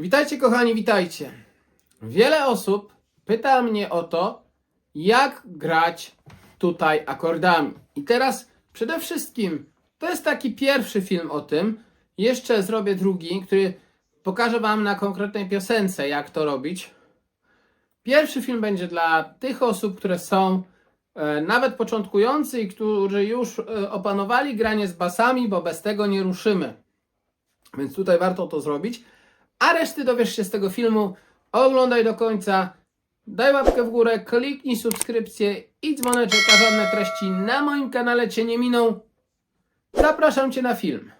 Witajcie kochani, witajcie. Wiele osób pyta mnie o to, jak grać tutaj akordami. I teraz przede wszystkim to jest taki pierwszy film o tym. Jeszcze zrobię drugi, który pokaże Wam na konkretnej piosence, jak to robić. Pierwszy film będzie dla tych osób, które są e, nawet początkujący i którzy już e, opanowali granie z basami, bo bez tego nie ruszymy. Więc tutaj warto to zrobić. A reszty dowiesz się z tego filmu. Oglądaj do końca. Daj łapkę w górę, kliknij subskrypcję i dzwoneczek, a żadne treści na moim kanale Cię nie miną. Zapraszam Cię na film.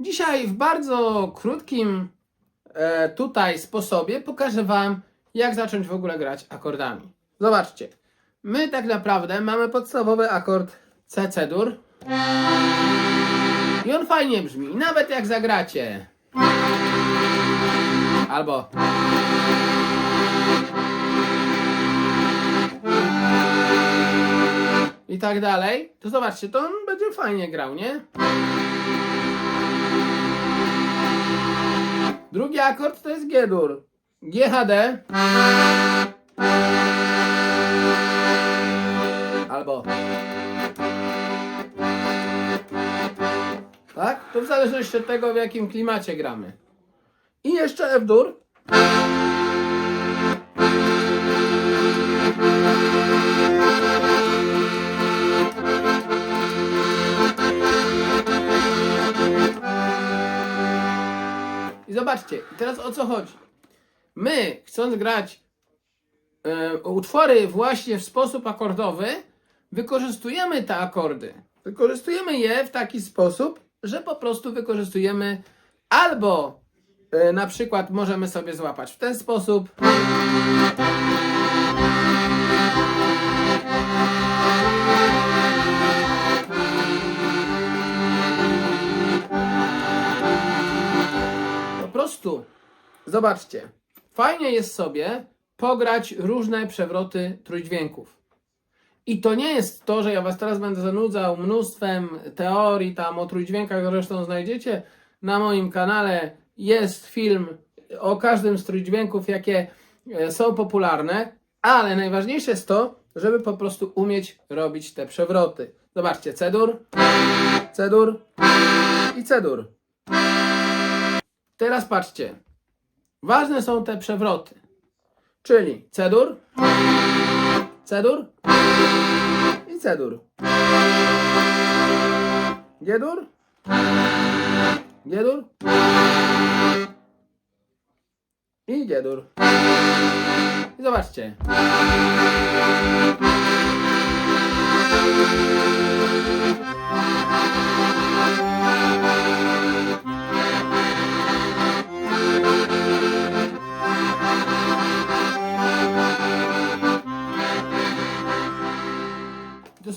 Dzisiaj w bardzo krótkim tutaj sposobie pokażę Wam, jak zacząć w ogóle grać akordami. Zobaczcie, my tak naprawdę mamy podstawowy akord C-C-dur i on fajnie brzmi, nawet jak zagracie. Albo. I tak dalej, to zobaczcie, to on będzie fajnie grał, nie? Drugi akord to jest G-dur. GHD. Albo. Tak? To w zależności od tego, w jakim klimacie gramy. I jeszcze F-dur. Zobaczcie, teraz o co chodzi? My, chcąc grać e, utwory właśnie w sposób akordowy, wykorzystujemy te akordy. Wykorzystujemy je w taki sposób, że po prostu wykorzystujemy albo e, na przykład możemy sobie złapać w ten sposób. Zobaczcie, fajnie jest sobie pograć różne przewroty trójdźwięków. I to nie jest to, że ja was teraz będę zanudzał mnóstwem teorii tam o trójdźwiękach, zresztą znajdziecie na moim kanale. Jest film o każdym z trójdźwięków, jakie e, są popularne, ale najważniejsze jest to, żeby po prostu umieć robić te przewroty. Zobaczcie, C-dur, C-dur i C-dur. Teraz patrzcie. Ważne są te przewroty. Czyli C-dur, C-dur i C-dur. G-dur, G-dur i G-dur. I zobaczcie. To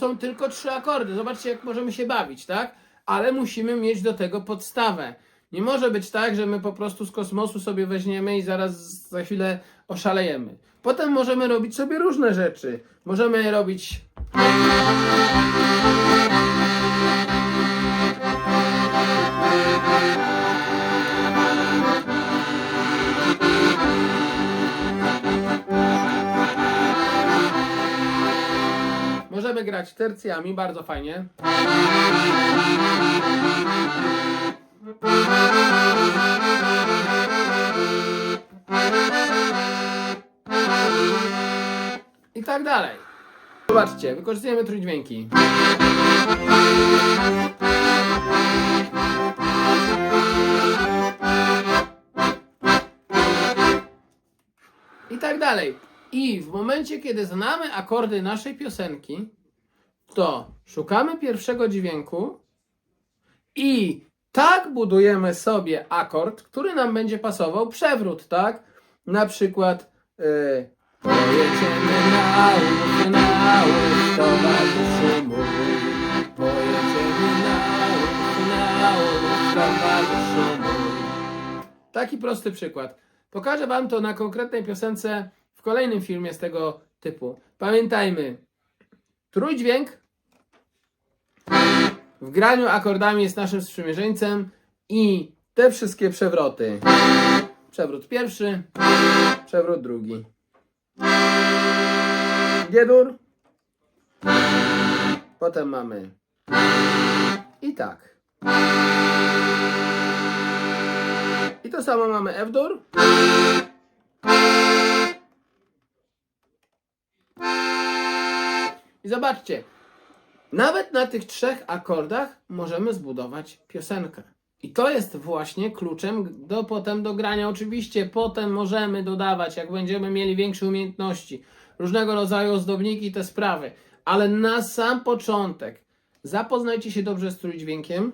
są tylko trzy akordy. Zobaczcie, jak możemy się bawić, tak? Ale musimy mieć do tego podstawę. Nie może być tak, że my po prostu z kosmosu sobie weźmiemy i zaraz za chwilę oszalejemy. Potem możemy robić sobie różne rzeczy. Możemy robić. Grać tercjami, bardzo fajnie. I tak dalej. Zobaczcie, wykorzystujemy trójdźwięki. I tak dalej. I w momencie, kiedy znamy akordy naszej piosenki, to szukamy pierwszego dźwięku i tak budujemy sobie akord, który nam będzie pasował, przewrót, tak? Na przykład yy, pojedziemy na na towarzyszu mój. Pojedziemy na na towarzyszu mój. Taki prosty przykład. Pokażę Wam to na konkretnej piosence w kolejnym filmie z tego typu. Pamiętajmy, trójdźwięk w graniu akordami jest naszym sprzymierzeńcem i te wszystkie przewroty. Przewrót pierwszy, przewrót drugi. G-dur. Potem mamy i tak. I to samo mamy F-dur. I zobaczcie, nawet na tych trzech akordach możemy zbudować piosenkę. I to jest właśnie kluczem do potem do grania. Oczywiście potem możemy dodawać, jak będziemy mieli większe umiejętności, różnego rodzaju ozdobniki, te sprawy. Ale na sam początek zapoznajcie się dobrze z trójdźwiękiem.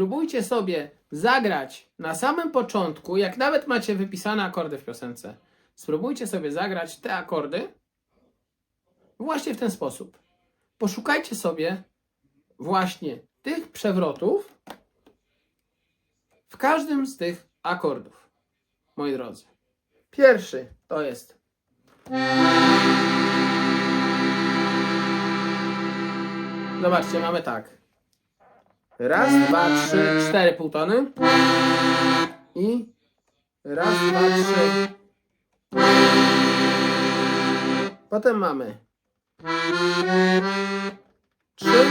Spróbujcie sobie zagrać na samym początku, jak nawet macie wypisane akordy w piosence. Spróbujcie sobie zagrać te akordy właśnie w ten sposób. Poszukajcie sobie właśnie tych przewrotów w każdym z tych akordów, moi drodzy. Pierwszy to jest Zobaczcie, mamy tak. Raz, dwa, trzy, cztery półtony. I raz, dwa, trzy. Potem mamy trzy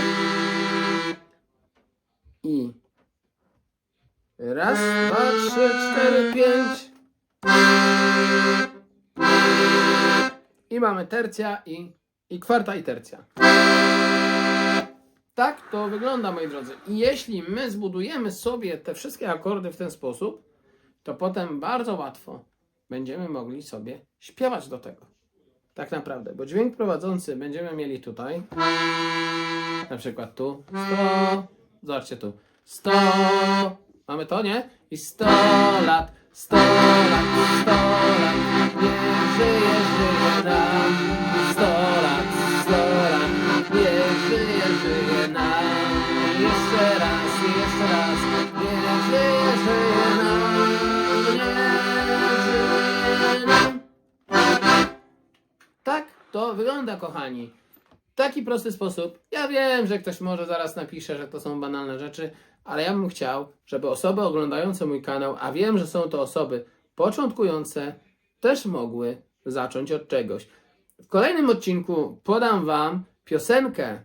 i raz, dwa, trzy, cztery, pięć. I mamy tercja i, i kwarta i tercja. Tak to wygląda, moi drodzy. I jeśli my zbudujemy sobie te wszystkie akordy w ten sposób, to potem bardzo łatwo będziemy mogli sobie śpiewać do tego. Tak naprawdę, bo dźwięk prowadzący będziemy mieli tutaj. Na przykład tu. 100. Zobaczcie tu. 100. Mamy to, nie? I 100 lat, 100 lat, 100 to wygląda, kochani. W taki prosty sposób. Ja wiem, że ktoś może zaraz napisze, że to są banalne rzeczy, ale ja bym chciał, żeby osoby oglądające mój kanał, a wiem, że są to osoby początkujące, też mogły zacząć od czegoś. W kolejnym odcinku podam Wam piosenkę,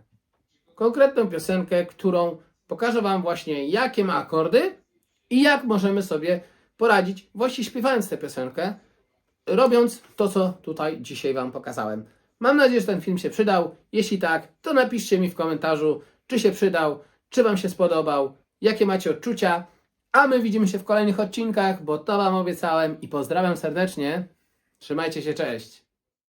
konkretną piosenkę, którą pokażę Wam właśnie, jakie ma akordy i jak możemy sobie poradzić, właśnie śpiewając tę piosenkę, robiąc to, co tutaj dzisiaj Wam pokazałem. Mam nadzieję, że ten film się przydał. Jeśli tak, to napiszcie mi w komentarzu, czy się przydał, czy Wam się spodobał, jakie macie odczucia. A my widzimy się w kolejnych odcinkach, bo to Wam obiecałem i pozdrawiam serdecznie. Trzymajcie się, cześć!